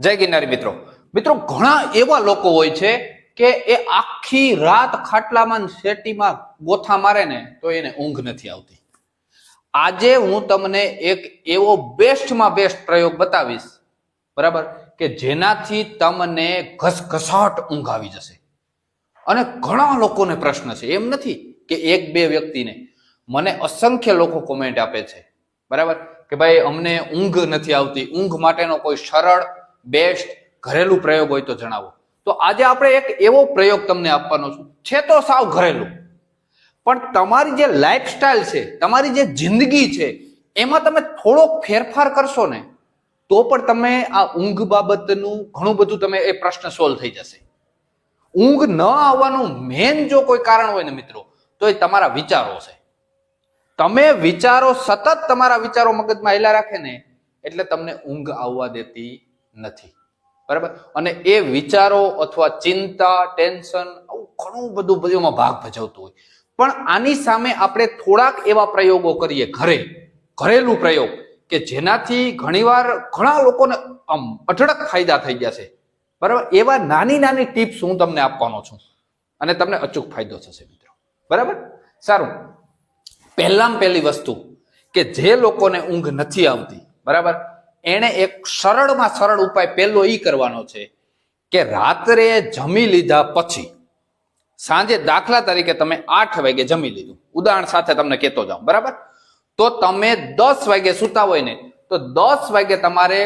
જય ગિરનારી મિત્રો. મિત્રો, ઘણા એવા લોકો હોય છે કે એ આખી રાત ખાટલામાં શેટીમાં ગોથા મારે ને તો એને ઊંઘ નથી આવતી. આજે હું તમને એક એવો બેસ્ટમાં બેસ્ટ પ્રયોગ બતાવીશ, બરાબર? કે જેનાથી તમને ઘસઘસાટ ઊંઘ આવી જશે. અને ઘણા લોકોને પ્રશ્ન છે, એમ નથી કે એક બે વ્યક્તિને. મને અસંખ્ય લોકો કોમેન્ટ આપે છે, બરાબર? કે ભાઈ, અમને ઊંઘ નથી આવતી. ઊંઘ માટેનો કોઈ સરળ બેસ્ટ ઘરેલું પ્રયોગ હોય તો જણાવો. તો આજે આપણે એક એવો પ્રયોગ તમને આપવાનો છું. છે તો સાવ ઘરેલું. પણ તમારી જે લાઈફસ્ટાઈલ છે, તમારી જે જિંદગી છે, એમાં તમે થોડોક ફેરફાર કરશો ને, તો પણ તમે આ ઊંઘ બાબતનું ઘણું બધું તમે એ પ્રશ્ન સોલ્વ થઈ જશે. ઊંઘ ન આવવાનું મેન જો કોઈ કારણ હોય ને મિત્રો, તો એ તમારા વિચારો છે. તમે વિચારો સતત તમારા વિચારો મગજમાં હેલા રાખે ને, એટલે તમને ઊંઘ આવવા દેતી નથી. બરાબર? અને એ વિચારો અથવા ચિંતા, ટેન્શન આવું ઘણું બધું બધુંમાં ભાગ ભજવતું હોય. પણ આની સામે આપણે થોડાક એવા પ્રયોગો કરીએ ઘરે, ઘરેલું પ્રયોગ, કે જેનાથી ઘણીવાર ઘણા લોકોને આમ અઢળક ફાયદા થઈ ગયા છે. બરાબર? એવા નાની નાની ટિપ્સ હું તમને આપવાનો છું. અને તમને અચૂક ફાયદો થશે મિત્રો. બરાબર? સારું. પહેલામાં પહેલી વસ્તુ, કે જે લોકોને ઊંઘ નથી આવતી, બરાબર? એણે એક સરળમાં સરળ ઉપાય પહેલો એ કરવાનો છે કે રાત્રે જમી લીધા પછી, સાંજે દાખલા તરીકે તમે આઠ વાગે જમી લીધું. ઉદાહરણ સાથે તમને કહેતો જાઉં, બરાબર? તો તમે દસ વાગે સુતા હોય ને, તો દસ વાગે તમારે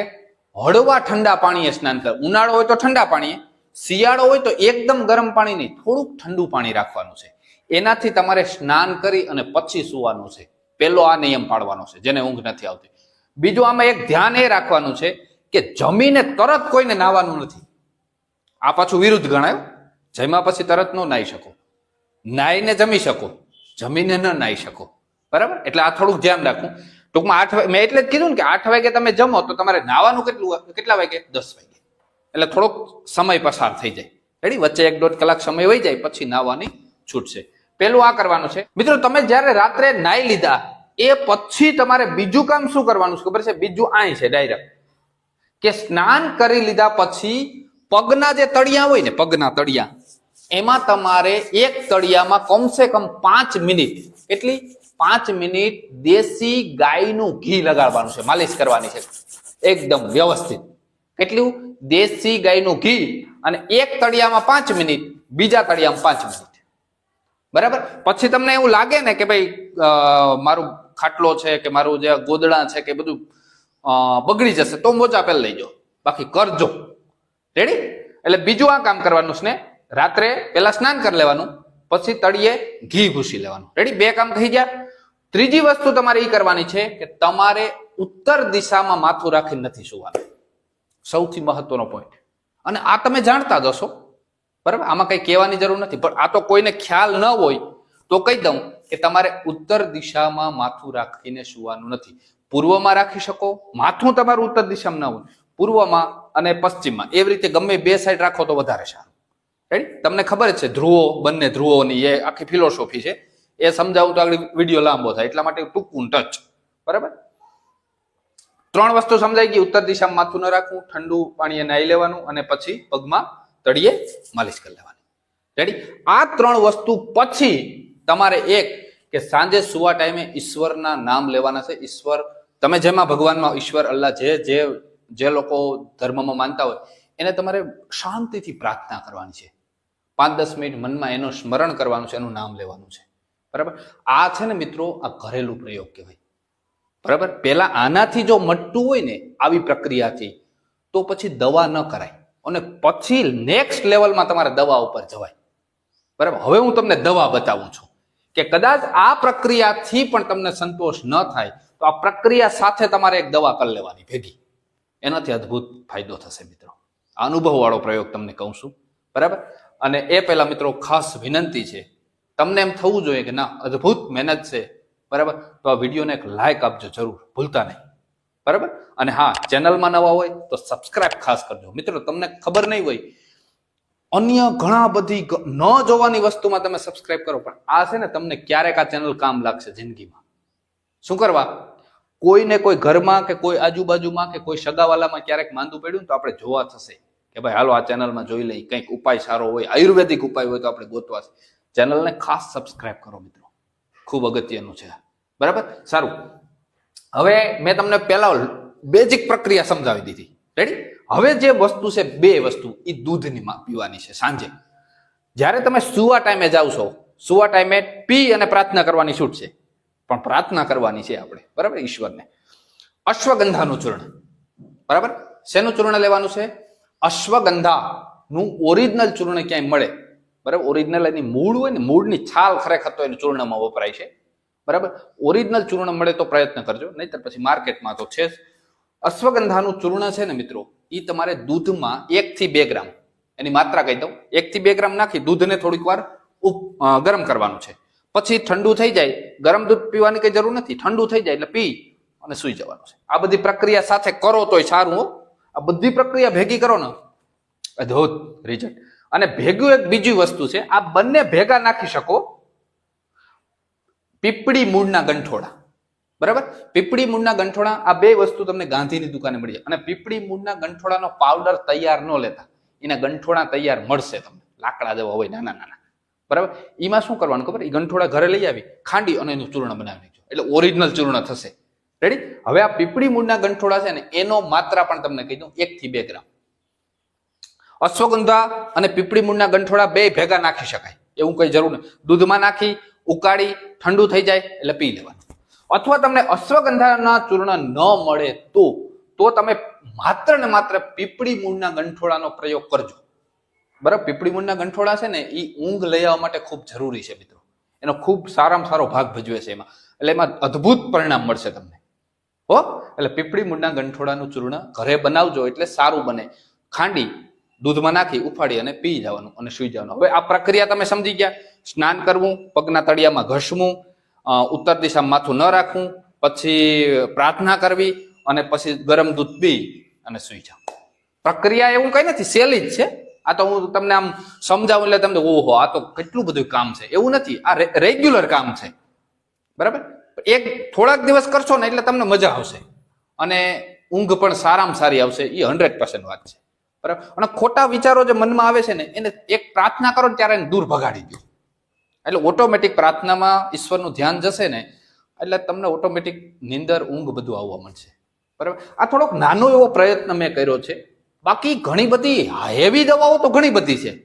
હળવા ઠંડા પાણીએ સ્નાન કર, ઉનાળો હોય તો ઠંડા પાણીએ, શિયાળો હોય તો એકદમ ગરમ પાણી નહીં થોડુંક ઠંડુ પાણી રાખવાનું છે. એનાથી તમારે સ્નાન કરી અને પછી સુવાનું છે. પેલો આ નિયમ પાડવાનો છે, જેને ઊંઘ નથી આવતી. બીજું આમાં એક ધ્યાન એ રાખવાનું છે કે જમીને તરત કોઈને નાવાનું નથી. આ પાછું વિરુદ્ધ ગણાય. જમ્યા પછી તરત ન નાહી શકો. નાહીને જમી શકો. જમીને ન નાહી શકો. બરાબર? એટલે આ થોડુંક ધ્યાન રાખવું. ટૂંકમાં આઠ મેં એટલે જ કીધું ને કે આઠ વાગે તમે જમો તો તમારે નાવાનું કેટલું કેટલા વાગે? દસ વાગે. એટલે થોડોક સમય પસાર થઈ જાય. રેડી? વચ્ચે એક દોઢ કલાક સમય વહી જાય, પછી નાવાની છૂટ છે. પેલું આ કરવાનું છે. મિત્રો, તમે જ્યારે રાત્રે નાઈ લીધા એ પછી તમારે બીજું કામ શું કરવાનું છે? ખબર છે? બીજું આય છે ડાયરેક્ટ કે સ્નાન કરી લીધા પછી પગના જે તળિયા હોય ને, પગના તળિયા, એમાં તમારે એક તળિયામાં કમસે કમ પાંચ મિનિટ એટલી પાંચ મિનિટ દેશી ગાયનું ઘી લગાડવાનું છે, માલિશ કરવાની છે. એકદમ વ્યવસ્થિત. કેટલું? દેશી ગાયનું ઘી અને એક તળિયામાં પાંચ મિનિટ, બીજા તળિયામાં પાંચ મિનિટ. બરાબર? પછી તમને એવું લાગે ને કે ભાઈ મારું ખાટલો છે કે મારું જે ગોદડા છે કે બધું બગડી જશે તો મોજા પહેલા લઈ જાઓ બાકી કરજો. રેડી એટલે બીજું આ કામ કરવાનું છે ને, રાત્રે પેલા સ્નાન કરી લેવાનું, પછી તળિયે ઘી ઘૂસી લેવાનું. રેડી બે કામ થઈ ગયા. ત્રીજી વસ્તુ તમારે એ કરવાની છે કે તમારે ઉત્તર દિશામાં માથું રાખીને નથી સુવાનું. સૌથી મહત્વનો પોઈન્ટ અને આ તમે જાણતા જ હશો. બરાબર? આમાં કઈ કહેવાની જરૂર નથી. પણ આ તો કોઈને ખ્યાલ ન હોય તો કહી દઉં. કે તમારે ઉત્તર દિશામાં માથું રાખીને સુવાનું નથી. પૂર્વમાં રાખી શકો, માથું તમારું ઉત્તર દિશામાં ન હોય. પૂર્વમાં અને પશ્ચિમમાં. એવી રીતે ગમે બે સાઈડ રાખો તો વધારે સારું. રાઈટ તમને ખબર છે, ધ્રુવો, બંને ધ્રુવોની એ આખી ફિલોસોફી છે. એ સમજાવું તો આગળ વીડિયો લાંબો થાય. એટલા માટે ટૂંકું ટચ બરાબર? ત્રણ વસ્તુ સમજાઈ ગઈ. ઉત્તર દિશામાં માથું ન રાખવું, ઠંડુ પાણી નાહી લેવાનું અને પછી પગમાં તળિયે માલિશ કરી લેવાની. રેડી આ ત્રણ વસ્તુ પછી તમારે એક કે સાંજે સુવા ટાઈમે ઈશ્વરના નામ લેવાના છે. ઈશ્વર, તમે જેમાં ભગવાનમાં ઈશ્વર, અલ્લાહ જે જે જે લોકો ધર્મમાં માનતા હોય, એને તમારે શાંતિથી પ્રાર્થના કરવાની છે. પાંચ દસ મિનિટ મનમાં એનું સ્મરણ કરવાનું છે, એનું નામ લેવાનું છે. બરાબર? આ છે ને મિત્રો, આ ઘરેલું પ્રયોગ કહેવાય. બરાબર? પહેલા આનાથી જો મટતું હોય ને આવી પ્રક્રિયાથી, તો પછી દવા ન કરાય. અને પછી નેક્સ્ટ લેવલમાં તમારે દવા ઉપર જવાય. બરાબર? હવે હું તમને દવા બતાવું છું. કે કદાચ આ પ્રક્રિયાથી પણ તમને સંતોષ ન થાય, તો આ પ્રક્રિયા સાથે તમારે એક દવા કરી લેવાની, ભેગી. એનાથી અદ્ભુત ફાયદો થશે મિત્રો. આ અનુભવવાળો પ્રયોગ તમને કહું છું. બરાબર? અને એ પહેલા મિત્રો ખાસ વિનંતી છે. તમને એમ થવું જોઈએ કે ના, અદ્ભુત મહેનત છે. બરાબર? તો આ વિડીયોને એક લાઇક આપજો જરૂર. ભૂલતા નહીં. બરાબર? અને હા, ચેનલમાં નવા હોય તો સબસ્ક્રાઇબ ખાસ કરજો. મિત્રો, તમને ખબર નહીં હોય અન્ય ઘણા બધી ન જોવાની વસ્તુમાં તમે સબસ્ક્રાઇબ કરો, પણ આ છે ને તમને ક્યારેક આ ચેનલ કામ લાગશે જિંદગીમાં. શું કરવા? કોઈને કોઈ ઘરમાં કે કોઈ આજુબાજુમાં કે કોઈ સગાવાલામાં ક્યારેક માંદું પડ્યું તો આપણે જોવા થશે કે ભાઈ, હાલો, આ ચેનલમાં જોઈ લઈ કંઈક ઉપાય સારો હોય, આયુર્વેદિક ઉપાય હોય તો આપણે ગોતવા છે. ચેનલને ખાસ સબસ્ક્રાઇબ કરો મિત્રો. ખૂબ અગત્યનું છે બરાબર? સારું. હવે મેં તમને પહેલા બેઝિક પ્રક્રિયા સમજાવી દીધી. રેડી હવે જે વસ્તુ છે બે વસ્તુ એ દૂધની પીવાની છે, સાંજે. જ્યારે તમે સુવા ટાઈમે જાવ છો, સુવા ટાઈમે પી અને પ્રાર્થના કરવાની છૂટ છે. પણ પ્રાર્થના કરવાની છે આપણે, બરાબર? ઈશ્વરને. અશ્વગંધાનું ચૂર્ણ. બરાબર? શેનું ચૂર્ણ લેવાનું છે? અશ્વગંધાનું ઓરિજિનલ ચૂર્ણ ક્યાંય મળે? બરાબર? ઓરિજિનલ એની મૂળ હોય ને, મૂળની છાલ ખરેખર તો એનું ચૂર્ણમાં વપરાય છે. બરાબર? ઓરિજિનલ ચૂર્ણ મળે તો પ્રયત્ન કરજો, નહીતર પછી માર્કેટમાં તો છે જ. અશ્વગંધાનું ચૂર્ણ છે ને મિત્રો એ તમારે દૂધમાં એક થી બે ગ્રામ, એની માત્રા કહી દઉં, એક થી બે ગ્રામ નાખી, દૂધને થોડીક વાર ગરમ કરવાનું છે. પછી ઠંડુ થઈ જાય, ગરમ દૂધ પીવાની કઈ જરૂર નથી, ઠંડુ થઈ જાય એટલે પી અને સુઈ જવાનું છે. આ બધી પ્રક્રિયા સાથે કરો તોય સારું હો. આ બધી પ્રક્રિયા ભેગી કરો ને, અદ્ભુત રિઝલ્ટ અને ભેગું એક બીજી વસ્તુ છે, આ બંને ભેગા નાખી શકો, પીપળી મૂળના ગંઠોડા બરાબર? પીપળી મૂળના ગંઠોડા આ બે વસ્તુ તમને ગાંધીની દુકાને મળી જાય. અને પીપળી મૂળના ગંઠોડાનો પાવડર તૈયાર ન લેતા, એના ગંઠોડા તૈયાર મળશે તમને. લાકડા જેવા હોય, નાના નાના. બરાબર? એમાં શું કરવાનું ખબર? એ ગંઠોડા ઘરે લઈ આવી, ખાંડી અને એનું ચૂર્ણ બનાવી નાખજો. એટલે ઓરિજિનલ ચૂર્ણ થશે. રેડી હવે આ પીપળી મૂળના ગંઠોડા છે ને, એનો માત્રા પણ તમને કહી દઉં, એક થી બે ગ્રામ. અશ્વગંધા અને પીપળી મૂળના ગંઠોડા બે ભેગા નાખી શકાય. એવું કઈ જરૂર નથી દૂધમાં નાખી, ઉકાળી, ઠંડુ થઈ જાય, એટલે પી લેવાનું. અથવા તમને અશ્વગંધાના ચૂર્ણ ન મળે તો તો તમે માત્ર ને માત્ર પીપળી મૂળના ગંઠોળાનો પ્રયોગ કરજો. બરાબર? પીપળી મૂળના ગંઠોળા છે ને એ ઊંઘ લઈ આવવા માટે ખૂબ જરૂરી છે મિત્રો. એનો ખૂબ સારામાં સારો ભાગ ભજવે છે એમાં. એટલે એમાં અદ્ભુત પરિણામ મળશે તમને. હો? એટલે પીપળી મૂળના ગંઠોડાનું ચૂર્ણ ઘરે બનાવજો એટલે સારું બને. ખાંડી દૂધમાં નાખી ઉફાડી અને પી જવાનું અને સુઈ જવાનું. હવે આ પ્રક્રિયા તમે સમજી ગયા. સ્નાન કરવું, પગના તળિયામાં ઘસવું ઉત્તર દિશામાં માથું ન રાખવું, પછી પ્રાર્થના કરવી અને પછી ગરમ દૂધ પી અને સુઈ જાવ પ્રક્રિયા એવું કઈ નથી સહેલી જ છે. આ તો હું તમને આમ સમજાવું એટલે તમને, ઓહો, આ તો કેટલું બધું કામ છે. એવું નથી, આ રેગ્યુલર કામ છે. બરાબર? એક થોડાક દિવસ કરશો ને એટલે તમને મજા આવશે. અને ઊંઘ પણ સારામાં સારી આવશે, એ હંડ્રેડ પર્સન્ટ વાત છે. બરાબર? અને ખોટા વિચારો જે મનમાં આવે છે ને, એને એક પ્રાર્થના કરો ત્યારે દૂર ભગાડી દો એટલે ઓટોમેટિક પ્રાર્થનામાં ઈશ્વરનું ધ્યાન જશે ને, એટલે તમને ઓટોમેટિક નિંદર, ઊંઘ બધું આવવા મળશે. બરાબર? આ થોડોક નાનો એવો પ્રયત્ન મેં કર્યો છે. બાકી ઘણી બધી હેવી દવાઓ તો ઘણી બધી છે.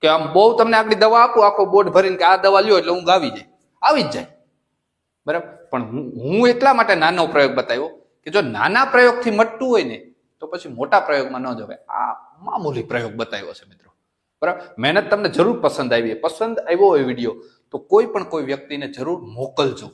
કે આમ બહુ તમને આગળ દવા આપું, આખો બોટ ભરીને કે આ દવા લ્યો એટલે ઊંઘ આવી જાય. આવી જ જાય. બરાબર? પણ હું હું એટલા માટે નાનો પ્રયોગ બતાવ્યો કે જો નાના પ્રયોગથી મટતું હોય ને, તો પછી મોટા પ્રયોગમાં ન જવાય. આ મામૂલી પ્રયોગ બતાવ્યો છે મિત્રો. બરાબર? મહેનત તમને જરૂર પસંદ આવી પસંદ આવ્યો હોય વીડિયો, તો કોઈ પણ કોઈ વ્યક્તિને જરૂર મોકલજો.